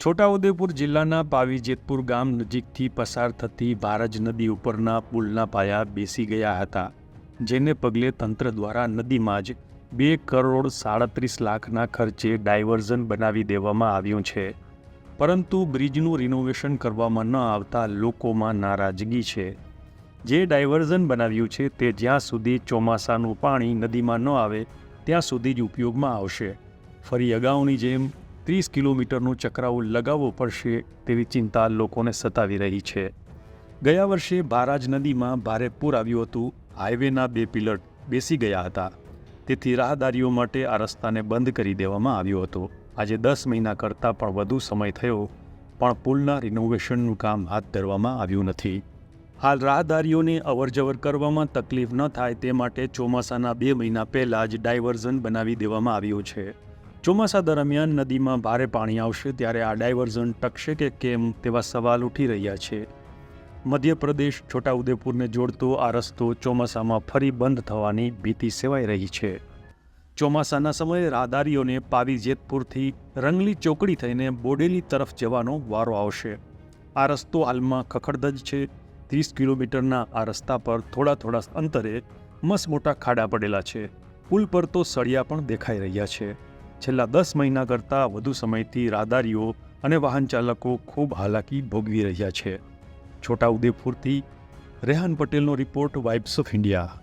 છોટાઉદેપુર જિલ્લાના પાવી જેતપુર ગામ નજીકથી પસાર થતી ભારજ નદી ઉપરના પુલના પાયા બેસી ગયા હતા, જેને પગલે તંત્ર દ્વારા નદીમાં જ બે કરોડ સાડત્રીસ લાખના ખર્ચે ડાયવર્ઝન બનાવી દેવામાં આવ્યું છે. પરંતુ બ્રિજનું રિનોવેશન કરવામાં ન આવતા લોકોમાં નારાજગી છે. જે ડાયવર્ઝન બનાવ્યું છે તે જ્યાં સુધી ચોમાસાનું પાણી નદીમાં ન આવે, ત્યાં સુધી જ ઉપયોગમાં આવશે. ફરી અગાઉની જેમ ત્રીસ કિલોમીટરનું ચક્રાઉ લગાવવો પડશે તેવી ચિંતા લોકોને સતાવી રહી છે. ગયા વર્ષે બારાજ નદીમાં ભારે પૂર આવ્યું હતું. હાઈવેના બે પિલર બેસી ગયા હતા. તેથી રાહદારીઓ માટે આ રસ્તાને બંધ કરી દેવામાં આવ્યો હતો. આજે દસ મહિના કરતાં પણ વધુ સમય થયો, પણ પુલના રિનોવેશનનું કામ હાથ ધરવામાં આવ્યું નથી. હાલ રાહદારીઓને અવરજવર કરવામાં તકલીફ ન થાય તે માટે ચોમાસાના બે મહિના પહેલાં જ ડાયવર્ઝન બનાવી દેવામાં આવ્યું છે. ચોમાસા દરમિયાન નદીમાં ભારે પાણી આવશે ત્યારે આ ડાયવર્ઝન ટકશે કે કેમ તેવા સવાલ ઉઠી રહ્યા છે. મધ્યપ્રદેશ, છોટાઉદેપુરને જોડતો આ રસ્તો ચોમાસામાં ફરી બંધ થવાની ભીતિ સેવાઈ રહી છે. ચોમાસાના સમયે રાહદારીઓને પાવી જેતપુરથી રંગલી ચોકડી થઈને બોડેલી તરફ જવાનો વારો આવશે. આ રસ્તો હાલમાં ખખડધજ છે. ત્રીસ કિલોમીટરના આ રસ્તા પર થોડા થોડા અંતરે મસ મોટા ખાડા પડેલા છે. પુલ પર તો સળિયા પણ દેખાઈ રહ્યા છે. છેલ્લા દસ મહિના કરતાં વધુ સમયથી રાહદારીઓ અને વાહન ચાલકો ખૂબ હાલાકી ભોગવી રહ્યા છે. છોટાઉદેપુરથી રેહાન પટેલનો રિપોર્ટ વાઇબ્સ ઓફ ઇન્ડિયા.